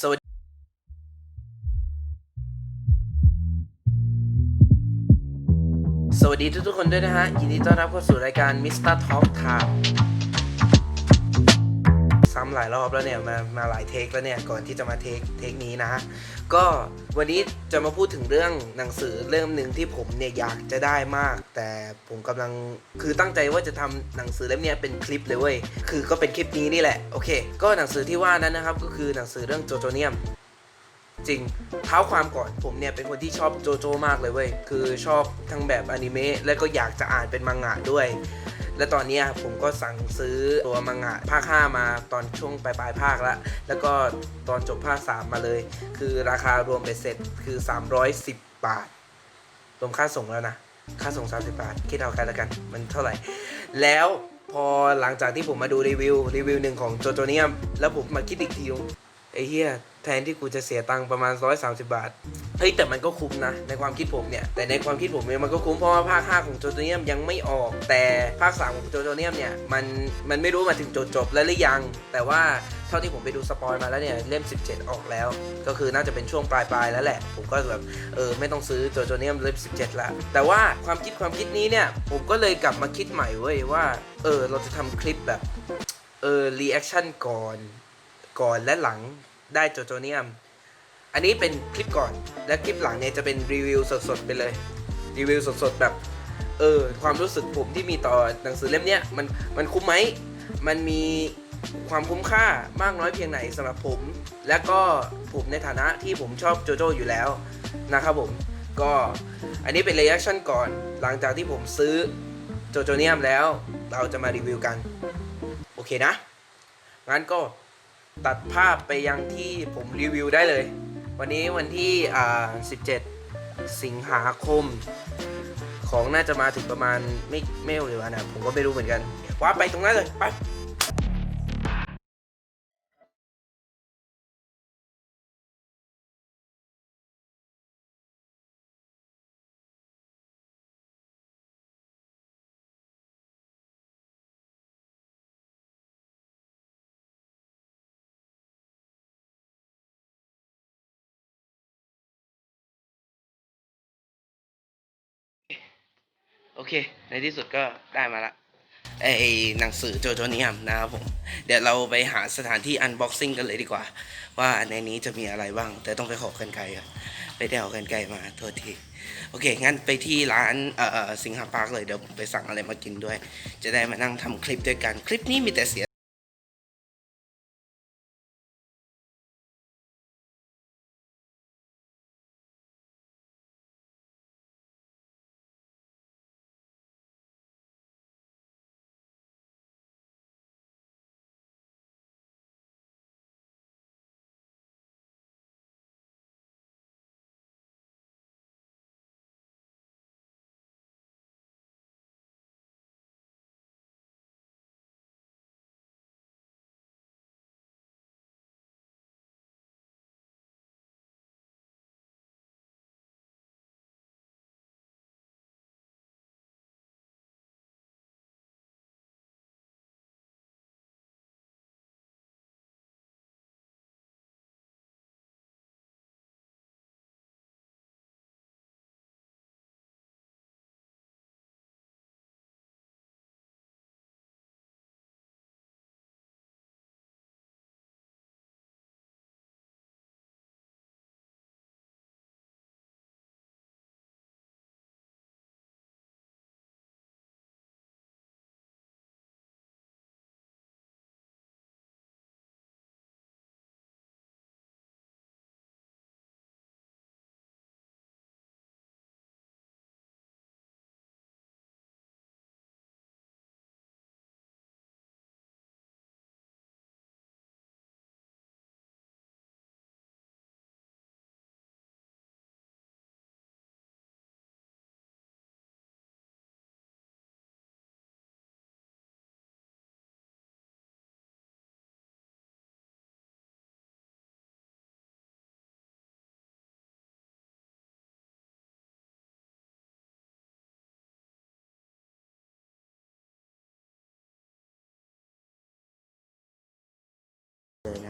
สวัสดีสวัสดีทุกๆคนด้วยนะฮะ ยินดีต้อนรับเข้าสู่รายการ Mr. Talk Time ซ้ำหลายรอบแล้วเนี่ยมามาหลายเทคแล้วเนี่ยก่อนที่จะมาเทคเทคนี้นะก็วันนี้จะมาพูดถึงเรื่องหนังสือเรื่องหนึ่งที่ผมเนี่ยอยากจะได้มาก แต่ผมกำลังคือตั้งใจว่าจะทำหนังสือเล่มเนี้ยเป็นคลิปเลยเว้ยคือก็เป็นคลิปนี้นี่แหละโอเค ก็หนังสือที่ว่านั้นนะครับก็คือหนังสือเรื่องโจโจเนียม จริงเท้าความก่อนผมเนี่ยเป็นคนที่ชอบโจโจมากเลยเว้ย คือชอบทั้งแบบอนิเมะและก็อยากจะอ่านเป็นมังงะด้วย และตอนนี้ผมก็สั่งซื้อตัวมังงะภาค5มาตอนช่วงปลายปลายภาคแล้วแล้วก็ตอนจบภาค 3 มาเลย คือราคารวมไปเสร็จคือ 310 บาท รวมค่าส่งแล้วนะ ค่าส่ง 30 บาท คิดเอากันแล้วกัน มันเท่าไหร่ แล้วพอหลังจากที่ผมมาดูรีวิวรีวิวหนึ่งของโจโจเนียม แล้วผมมาคิดอีกที ไอ้เหี้ยแทนที่กูจะเสียตังค์ประมาณ 130 บาท เฮ้ยแต่มันก็คุ้มนะ ในความคิดผมเนี่ย แต่ในความคิดผมเนี่ยมันก็คุ้มเพราะว่าภาค 5 ของโจโจเนียมยังไม่ออก แต่ภาค 3 ของโจโจเนียมเนี่ยมันมันไม่รู้มาถึงจบจบแล้วหรือยัง แต่ว่าเท่าที่ผมไปดูสปอยมาแล้วเนี่ยเล่ม 17 ออกแล้ว ก็คือน่าจะเป็นช่วงปลายปลายๆแล้วแหละ ผมก็แบบเออไม่ต้องซื้อโจโจเนียมเล่ม 17 ละ แต่ว่าความคิดความคิดนี้เนี่ยผมก็เลยกลับมาคิดใหม่เว้ยว่าเออเราจะทำคลิปแบบเออรีแอคชั่นก่อนก่อนและหลัง ได้โจโจเนียม อันนี้เป็นคลิปก่อน และคลิปหลังเนี่ยจะเป็นรีวิวสดๆไปเลย รีวิวสดๆแบบ เออ ความรู้สึกผมที่มีต่อหนังสือเล่มเนี้ยมันมันคุ้มไหม มันมีความคุ้มค่ามากน้อยเพียงไหนสำหรับผม และก็ผมในฐานะที่ผมชอบโจโจอยู่แล้วนะครับผม ก็อันนี้เป็น r ร a c t ชั่นก่อน หลังจากที่ผมซื้อโจโจเนียมแล้ว เราจะมารีวิวกัน โอเคนะ งั้นก็ ตัดภาพไปยังที่ผมรีวิวได้เลย วันนี้วันที่อ่า17 สิงหาคม ของน่าจะมาถึงประมาณไม่ไม่เร็วนะผมก็ไม่รู้เหมือนกันว่าไปตรงนั้นเลยไป โอเค ในที่สุดก็ได้มาละไอหนังสือโจโจนียมนะครับผม เดี๋ยวเราไปหาสถานที่อันบ็อกซิ่งกันเลยดีกว่า ว่าในนี้จะมีอะไรบ้าง แต่ต้องไปขอกันไกลก่อนไปได้เอากันไกลมาโทษทีโอเค งั้นไปที่ร้านเอ่อสิงหาปาร์คเลยเดี๋ยวผมไปสั่งอะไรมากินด้วย จะได้มานั่งทำคลิปด้วยกัน คลิปนี้มีแต่เสีย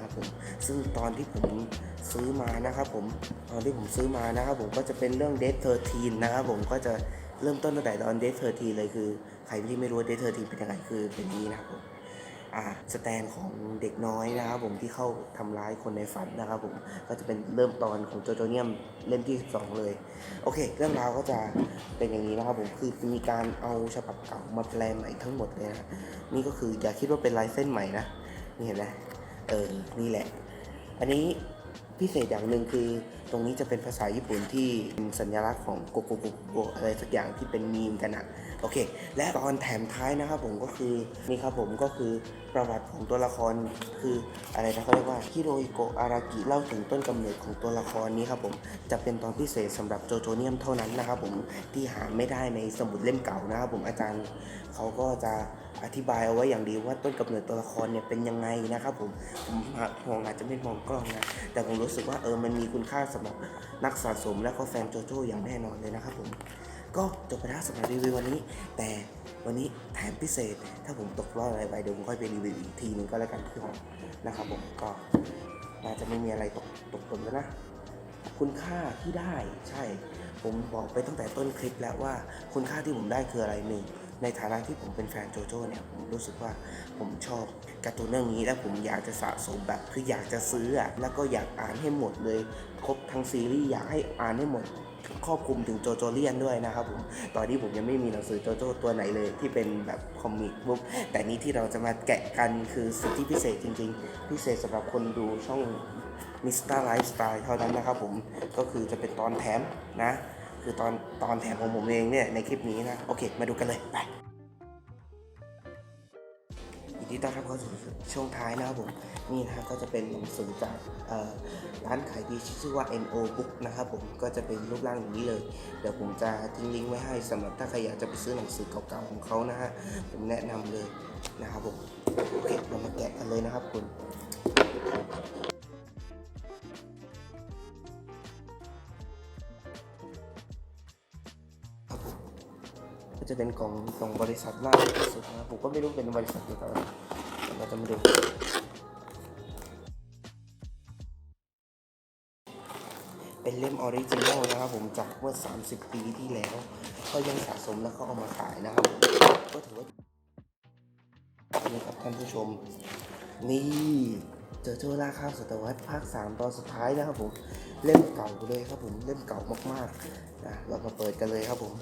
นะครับผมซึ่งตอนที่ผมซื้อมานะครับผมตอนที่ผมซื้อมานะครับผมก็จะเป็นเรื่อง Death 13นะครับผมก็จะเริ่มต้นตั้งแต่ตอน Death 13เลยคือใครที่ไม่รู้ว่า Death 13เป็นยังไงคือเป็นนี้นะครับผมอ่าสแตนของเด็กน้อยนะครับผมที่เข้าทำร้ายคนในฝันนะครับผมก็จะเป็นเริ่มตอนของโจโจเนียมเล่มที่ 12 เลย โอเค เรื่องราวก็จะเป็นอย่างนี้นะครับผมคือมีการเอาฉบับเก่ามาแปลใหม่ทั้งหมดเลยนะนี่ก็คืออย่าคิดว่าเป็นลายเส้นใหม่นะนี่เห็นไหม เออ นี่แหละ อันนี้พิเศษอย่างหนึ่งคือ ตรงนี้จะเป็นภาษาญี่ปุ่นที่สัญลักษณ์ของโกโกโกโกอะไรสักอย่างที่เป็นมีมกันอะโอเค และตอนแถมท้ายนะครับผมก็คือนี่ครับผมก็คือประวัติของตัวละครคืออะไรนะเขาเรียกว่าฮิโรอิโกะอารากิเล่าถึงต้นกำเนิดของตัวละครนี้ครับผมจะเป็นตอนพิเศษสำหรับโจโจเนียมเท่านั้นนะครับผมที่หาไม่ได้ในสมุดเล่มเก่านะครับผมอาจารย์เขาก็จะ อธิบายเอาไว้อย่างดีว่าต้นกำเนิดตัวละครเนี่ยเป็นยังไงนะครับผมผมมองอาจจะไม่มองกล้องนะแต่ผมรู้สึกว่าเออมันมีคุณค่าสำหรับนักสะสมและก็แฟนโจโจอย่างแน่นอนเลยนะครับผมก็จบไปแล้วสำหรับรีวิววันนี้ แต่วันนี้แถมพิเศษ ถ้าผมตกรอบอะไรไปเดี๋ยวผมค่อยไปรีวิวอีกทีหนึงก็แล้วกันที่หองนะครับผมก็น่าจะไม่มีอะไรตกตกหล่นแล้วนะคุณค่าที่ได้ใช่ ผมบอกไปตั้งแต่ต้นคลิปแล้วว่าคุณค่าที่ผมได้คืออะไรหนึ่ง ในฐานะที่ผมเป็นแฟนโจโจ้เนี่ยผมรู้สึกว่าผมชอบการ์ตูนเรื่องนี้และผมอยากจะสะสมแบบคืออยากจะซื้ออะแล้วก็อยากอ่านให้หมดเลย ครบทั้งซีรีส์อยากให้อ่านให้หมดครอบคลุมถึงโจโจเลียนด้วยนะครับผม ตอนนี้ผมยังไม่มีหนังสือโจโจตัวไหนเลยที่เป็นแบบคอมิกบุ๊กแต่นี้ที่เราจะมาแกะกันคือสิทธิพิเศษจริง ๆ พิเศษสำหรับคนดูช่องมิสเตอร์ไลฟ์สไตล์เท่านั้นนะครับผม ก็คือจะเป็นตอนแถมนะ คือตอนตอนแถมของผมเองเนี่ยในคลิปนี้นะโอเค มาดูกันเลยไปยินดีต้อนรับเข้าสู่ช่วงท้ายนะครับผมนี่นะฮะก็จะเป็นหนังสือจากร้านขายดีที่ชื่อว่า NO Book นะครับผมก็จะเป็นรูปร่างอย่างนี้เลย เดี๋ยวผมจะทิ้งลิงก์ไว้ให้สำหรับถ้าใครอยากจะไปซื้อหนังสือเก่าๆของเขานะฮะผมแนะนำเลยนะครับผมโอเคเรามาแกะกันเลยนะครับคุณ จะเป็นกล่องกล่องบริษัทล่าสุดนะผมก็ไม่รู้เป็นบริษัทเดียวกันเดี๋ยวเราจะมาดูเป็นเล่มออริจินอลนะครับผมจากเมื่อ 30 ปีที่แล้ว ก็ยังสะสมแล้วก็เอามาขายนะครับก็ถือว่านี่ครับท่านผู้ชม นี่เจอโจล่าข้ามศตวรรษภาค 3 ตอนสุดท้ายนะครับผม เล่มเก่าเลยครับผม เล่มเก่ามากๆนะเรามาเปิดกันเลยครับผม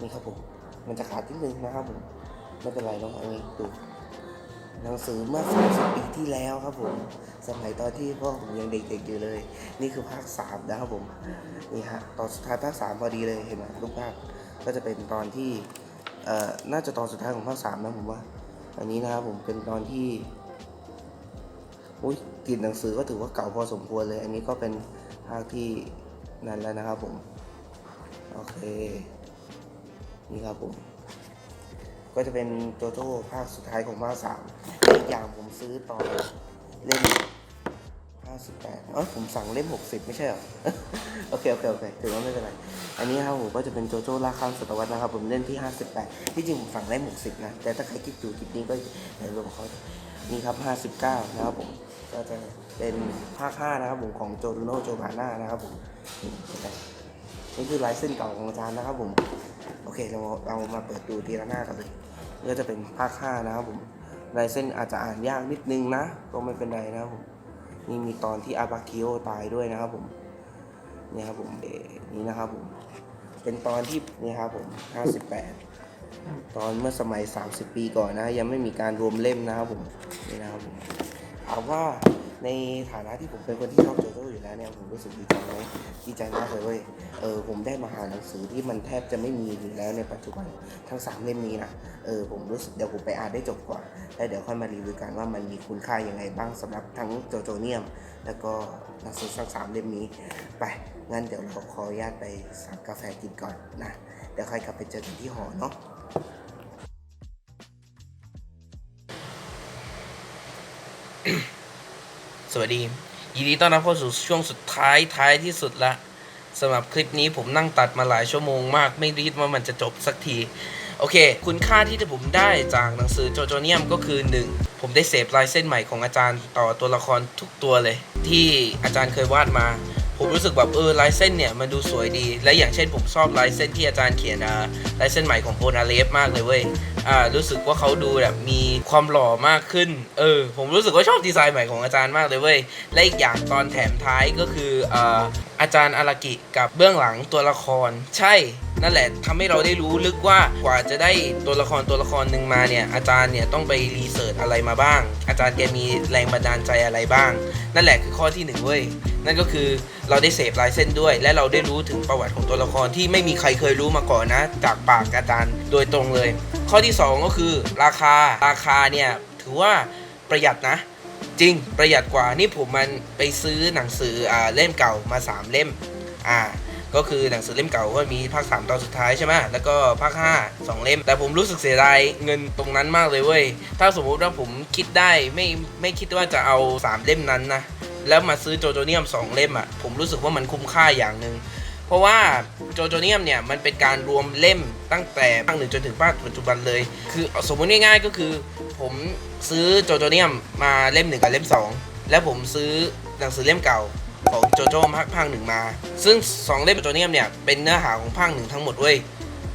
นี่ครับผม มันจะขาดนิดนึงนะครับผม ไม่เป็นไรเนาะอันนี้ดูหนังสือเมื่อ30ปีที่แล้วครับผม สมัยตอนที่พ่อผมยังเด็กๆอยู่เลย นี่คือภาคสามนะครับผม นี่ฮะ ตอนสุดท้ายภาคสามพอดีเลย เห็นไหมลูกภาค ก็จะเป็นตอนที่ เอ่อ น่าจะตอนสุดท้ายของภาคสามนะผมว่า อันนี้นะครับผม เป็นตอนที่อุ้ยกลิ่นหนังสือก็ถือว่าเก่าพอสมควรเลย อันนี้ก็เป็นภาคที่นั่นแล้วนะครับผม โอเค นี่ครับผม ก็จะเป็นโจโจ้ภาคสุดท้ายของภาคสามอีกอย่างผมซื้อตอนเล่มห้าสิบแปดเออผมสั่งเล่มหกสิบไม่ใช่เหรอ โอเค โอเค โอเค ถือว่าไม่เป็นไร อันนี้ครับผมก็จะเป็นโจโจ้ล่าข้ามศตวรรษนะครับ ผมเล่มที่ห้าสิบแปดที่จริงผมสั่งเล่มหกสิบนะ แต่ถ้าใครคิดดูคลิปนี้ก็อย่าลืมเขานี่ครับ59นะครับผม ก็จะเป็นภาค5นะครับผมของโจโรโนโจบาน่านะครับผมนี่คือลายเส้นเก่าของอาจารย์นะครับผม เคเราเรามาเปิดดูทีละหน้ากันเลยก็จะเป็นภาค5นะครับผมลายเส้นอาจจะอ่านยากนิดนึงนะก็ไม่เป็นไรนะครับผมนี่มีตอนที่อาบาคิโอตายด้วยนะครับผมนี่ครับผมเนี่นะครับผมเป็นตอนที่นี่ครับผม58ตอนเมื่อสมัย 30 ปีก่อนนะ ยังไม่มีการรวมเล่มนะครับผมนี่นะครับผมถามว่า ในฐานะที่ผมเป็นคนที่ชอบโจโจ้อยู่แล้วเนี่ยผมรู้สึกดีใจไหมดีใจมากเลยเว้ยเออผมได้มาหาหนังสือที่มันแทบจะไม่มีอยู่แล้วในปัจจุบันทั้งสามเล่มนี้นะเออผมรู้สึกเดี๋ยวผมไปอ่านได้จบก่อนแล้วเดี๋ยวค่อยมารีวิวกันว่ามันมีคุณค่ายังไงบ้างสำหรับทั้งโจโจเนียม แล้วก็หนังสือทั้งสามเล่มนี้ไปงั้นเดี๋ยวเราขออนุญาตไปสั่งกาแฟกินก่อนนะเดี๋ยวค่อยกลับไปเจอกันที่หอเนาะ สวัสดี ยินดีต้อนรับเข้าสู่ช่วงสุดท้ายท้ายที่สุดละสำหรับคลิปนี้ผมนั่งตัดมาหลายชั่วโมงมาก ไม่รีดว่ามันจะจบสักที โอเค คุณค่าที่ผมได้จากหนังสือโจโจเนียมก็คือ 1 ผมได้เสพลายเส้นใหม่ของอาจารย์ต่อตัวละครทุกตัวเลย ที่อาจารย์เคยวาดมา ผมรู้สึกแบบเออลายเส้นเนี่ยมันดูสวยดี และอย่างเช่นผมชอบลายเส้นที่อาจารย์เขียนอ่าลายเส้นใหม่ของโพนาเลฟมากเลยเว้ยอ่ารู้สึกว่าเขาดูแบบมีความหล่อมากขึ้นเออผมรู้สึกว่าชอบดีไซน์ใหม่ของอาจารย์มากเลยเว้ยและอีกอย่างตอนแถมท้ายก็คืออ่า อาจารย์อารากิกับเบื้องหลังตัวละคร ใช่นั่นแหละทำให้เราได้รู้ลึกว่ากว่าจะได้ตัวละครตัวละครหนึ่งมาเนี่ยอาจารย์เนี่ยต้องไปรีเสิร์ชอะไรมาบ้าง อาจารย์แกมีแรงบันดาลใจอะไรบ้าง นั่นแหละคือข้อที่หนึ่งเว้ยนั่นก็คือเราได้เสพลายเส้นด้วย และเราได้รู้ถึงประวัติของตัวละครที่ไม่มีใครเคยรู้มาก่อนนะ จากปากอาจารย์โดยตรงเลย ข้อที่สองก็คือราคาราคาเนี่ยถือว่าประหยัดนะ จริงประหยัดกว่านี่ผมมันไปซื้อหนังสืออ่าเล่มเก่ามา 3 เล่มอ่าก็คือหนังสือเล่มเก่าก็มีภาค 3 ตอนสุดท้ายใช่ไหมแล้วก็ภาค 5 2 เล่ม แต่ผมรู้สึกเสียดายเงินตรงนั้นมากเลยเว้ย ถ้าสมมุติว่าผมคิดได้ไม่ไม่คิดว่าจะเอา 3 เล่มนั้นนะ แล้วมาซื้อโจโจเนียม 2 เล่มอะ ผมรู้สึกว่ามันคุ้มค่าอย่างหนึ่ง เพราะว่าโจโจเนียมเนี่ยมันเป็นการรวมเล่มตั้งแต่ภาคหนึ่งจนถึงภาคปัจจุบันเลย คือสมมติง่ายๆก็คือ ผมซื้อโจโจเนียมมาเล่มหนึ่งกับเล่มสองแล้วผมซื้อหนังสือเล่มเก่าของโจโจ้ภาคภาคหนึ่งมา ซึ่งสองเล่มโจโจเนียมเนี่ยเป็นเนื้อหาของภาคหนึ่งทั้งหมดเว้ย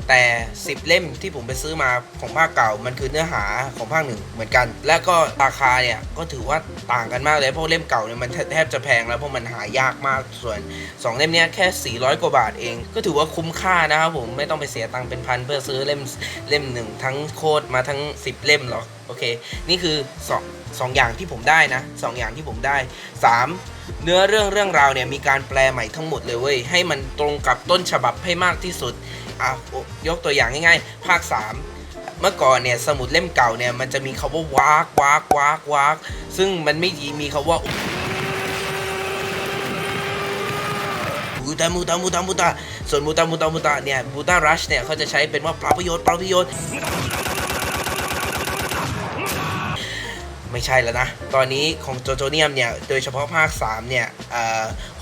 แต่ 10 เล่มที่ผมไปซื้อมาของภาคเก่ามันคือเนื้อหาของภาคหนึ่งเหมือนกัน และก็ราคาเนี่ยก็ถือว่าต่างกันมากเลยเพราะเล่มเก่าเนี่ยมันแทบจะแพงแล้วเพราะมันหายากมากส่วน 2 เล่มเนี้ยแค่ 400 กว่าบาทเอง ก็ถือว่าคุ้มค่านะครับผมไม่ต้องไปเสียตังค์เป็นพันเพื่อซื้อเล่มเล่มหนึ่งทั้งโคตรมาทั้ง 10 เล่มหรอกโอเค นี่คือ2 2อย่างที่ผมได้นะ2อย่างที่ผมได้ 3 เนื้อเรื่องเรื่องราวเนี่ยมีการแปลใหม่ทั้งหมดเลยเว้ยให้มันตรงกับต้นฉบับให้มากที่สุด อะยกตัวอย่างง่ายๆ ภาค 3 เมื่อก่อนเนี่ยสมุดเล่มเก่าเนี่ยมันจะมีคาว่าวากวากวากวากซึ่งมันไม่ดีมีคาว่ามูตามูตามูตามูตาส่วนมูตามูตามูตาเนี่ยมูตารัชเนี่ยเขาจะใช้เป็นว่าปราประโยชน์ปราประโยชน์ไม่ใช่แล้วนะ ตอนนี้ของโจโจเนียมเนี่ย โดยเฉพาะภาค 3 เนี่ยอ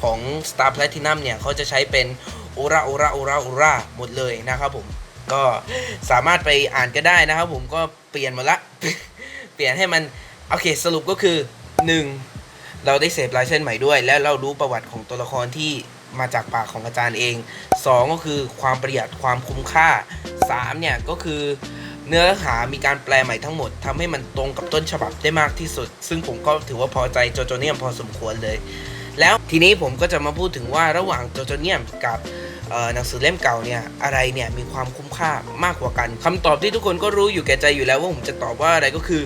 ของ Star Platinum เนี่ยเขาจะใช้เป็น โอราโอราโอราโอราหมดเลยนะครับผมก็สามารถไปอ่านก็ได้นะครับผมก็เปลี่ยนหมาละ เปลี่ยนให้มัน โอเคสรุปก็คือ 1. เราได้เสพลายเส้นใหม่ด้วย และเรารู้ประวัติของตัวละครที่มาจากปากของอาจารย์เอง 2 ก็คือความประหยัดความคุ้มค่า 3 เนี่ยก็คือเนื้อหามีการแปลใหม่ทั้งหมดทำให้มันตรงกับต้นฉบับได้มากที่สุด ซึ่งผมก็ถือว่าพอใจโจโจเนียมพอสมควรเลย แล้วทีนี้ผมก็จะมาพูดถึงว่าระหว่างโจโจเนียมกับหนังสือเล่มเก่าเนี่ยอะไรเนี่ยมีความคุ้มค่ามากกว่ากันคำตอบที่ทุกคนก็รู้อยู่แก่ใจอยู่แล้วว่าผมจะตอบว่าอะไรก็คือ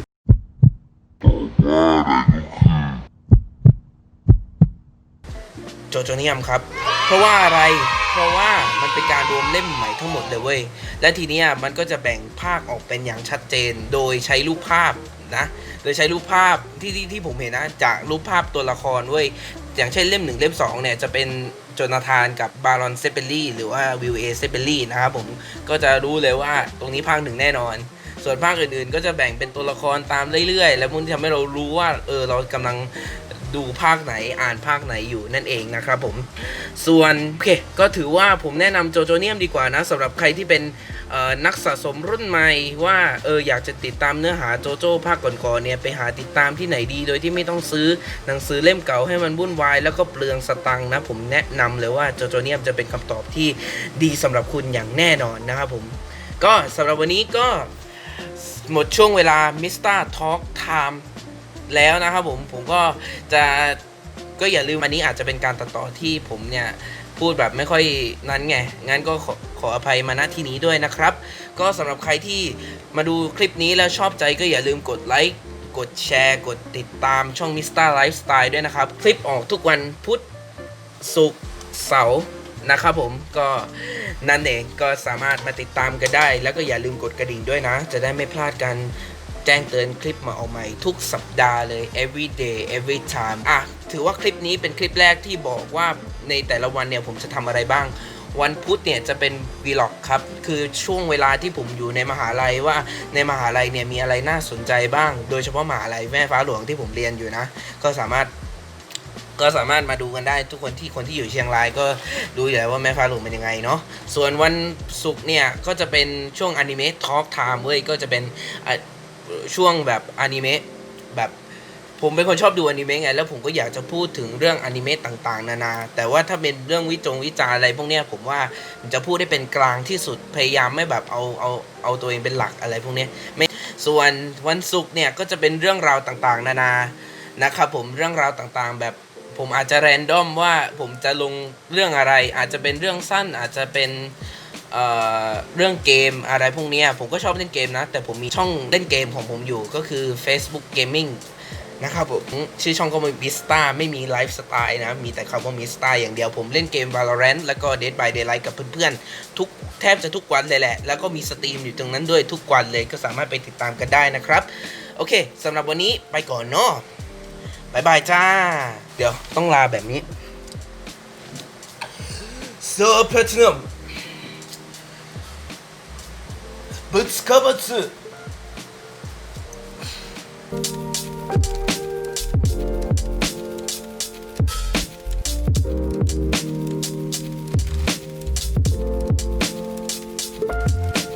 โจโจเนียมครับ เพราะว่าอะไรเพราะว่ามันเป็นการรวมเล่มใหม่ทั้งหมดเลยเว้ยและทีนี้มันก็จะแบ่งภาคออกเป็นอย่างชัดเจน โดยใช้รูปภาพนะโดยใช้รูปภาพที่ที่ที่ผมเห็นนะจากรูปภาพตัวละครเว้ย อย่างเช่นเล่มหนึ่งเล่มสองเนี่ย จะเป็นโจนาธานกับบารอนเซเปลลี่หรือว่าวิลเอเซเปลลี่นะครับผมก็จะรู้เลยว่าตรงนี้ภาคหนึ่งแน่นอน ส่วนภาคอื่นๆ ก็จะแบ่งเป็นตัวละครตามเรื่อยๆ แล้วมันทำให้เรารู้ว่าเออเรากำลัง ดูภาคไหนอ่านภาคไหนอยู่นั่นเองนะครับผม ส่วนโอเคก็ถือว่าผมแนะนำโจโจเนียมดีกว่านะสำหรับใครที่เป็นนักสะสมรุ่นใหม่ว่าเอออยากจะติดตามเนื้อหาโจโจ้ภาคก่อนๆเนี่ยไปหาติดตามที่ไหนดีโดยที่ไม่ต้องซื้อหนังสือเล่มเก่าให้มันวุ่นวาย แล้วก็เปลืองสตังค์นะผมแนะนำเลยว่าโจโจเนียมจะเป็นคำตอบที่ดีสำหรับคุณอย่างแน่นอนนะครับผม ก็สำหรับวันนี้ก็หมดช่วงเวลา Mr. Talk Time แล้วนะครับผมผมก็จะก็อย่าลืมอันนี้อาจจะเป็นการตัดต่อที่ผมเนี่ยพูดแบบไม่ค่อยนั้นไง งั้นก็ขอขออภัยมาณที่นี้ด้วยนะครับ ก็สำหรับใครที่มาดูคลิปนี้แล้วชอบใจก็อย่าลืมกดไลค์ กดแชร์ กดติดตามช่อง Mr. Lifestyle ด้วยนะครับ คลิปออกทุกวันพุธศุกร์เสาร์นะครับผมก็นั่นเองก็สามารถมาติดตามกันได้ แล้วก็อย่าลืมกดกระดิ่งด้วยนะ จะได้ไม่พลาดกัน แจ้งเตือนคลิปมาออกใหม่ทุกสัปดาห์เลย every day every time อะถือว่าคลิปนี้เป็นคลิปแรกที่บอกว่าในแต่ละวันเนี่ยผมจะทำอะไรบ้าง วันพุธเนี่ยจะเป็นวีล็อกครับ คือช่วงเวลาที่ผมอยู่ในมหาลัยว่าในมหาลัยเนี่ยมีอะไรน่าสนใจบ้าง โดยเฉพาะมหาลัยแม่ฟ้าหลวงที่ผมเรียนอยู่นะ ก็สามารถก็สามารถมาดูกันได้ทุกคนที่คนที่อยู่เชียงรายก็ดูอยู่แล้วว่าแม่ฟ้าหลวงเป็นยังไงเนาะส่วนวันศุกร์เนี่ยก็จะเป็นช่วงอนิเมะทอล์กไทม์เว้ยก็จะเป็น ช่วงแบบอนิเมะแบบผมเป็นคนชอบดูอนิเมะไงแล้วผมก็อยากจะพูดถึงเรื่องอนิเมะต่างๆ นานา แต่ว่าถ้าเป็นเรื่องวิจงวิจารอะไรพวกเนี้ยผมว่าผมจะพูดได้เป็นกลางที่สุดพยายามไม่แบบเอาเอาเอาตัวเองเป็นหลักอะไรพวกเนี้ยไม่ส่วนวันศุกร์เนี่ยก็จะเป็นเรื่องราวต่างๆ นานานะครับผมเรื่องราวต่างๆ แบบผมอาจจะแรนดอมว่าผมจะลงเรื่องอะไร อาจจะเป็นเรื่องสั้นอาจจะเป็น เเรื่องเกมอะไรพวกนี้ผมก็ชอบเล่นเกมนะ แต่ผมมีช่องเล่นเกมของผมอยู่ก็คือ Facebook Gaming นะครับผมชื่อช่องก็มีมิสตาไม่มีไลฟ์สไตล์นะ มีแต่คำว่ามิสตาอย่างเดียวผมเล่นเกม Valorant แล้วก็ Dead by Daylight กับเพื่อนๆ ทุกแทบจะทุกวันเลยแหละ แล้วก็มีสตรีมอยู่ตรงนั้นด้วยทุกวันเลยก็สามารถไปติดตามกันได้นะครับ โอเคสำหรับวันนี้ไปก่อนเนาะบายบายจ้า เดี๋ยวต้องลาแบบนี้เซ ぶつかばつ。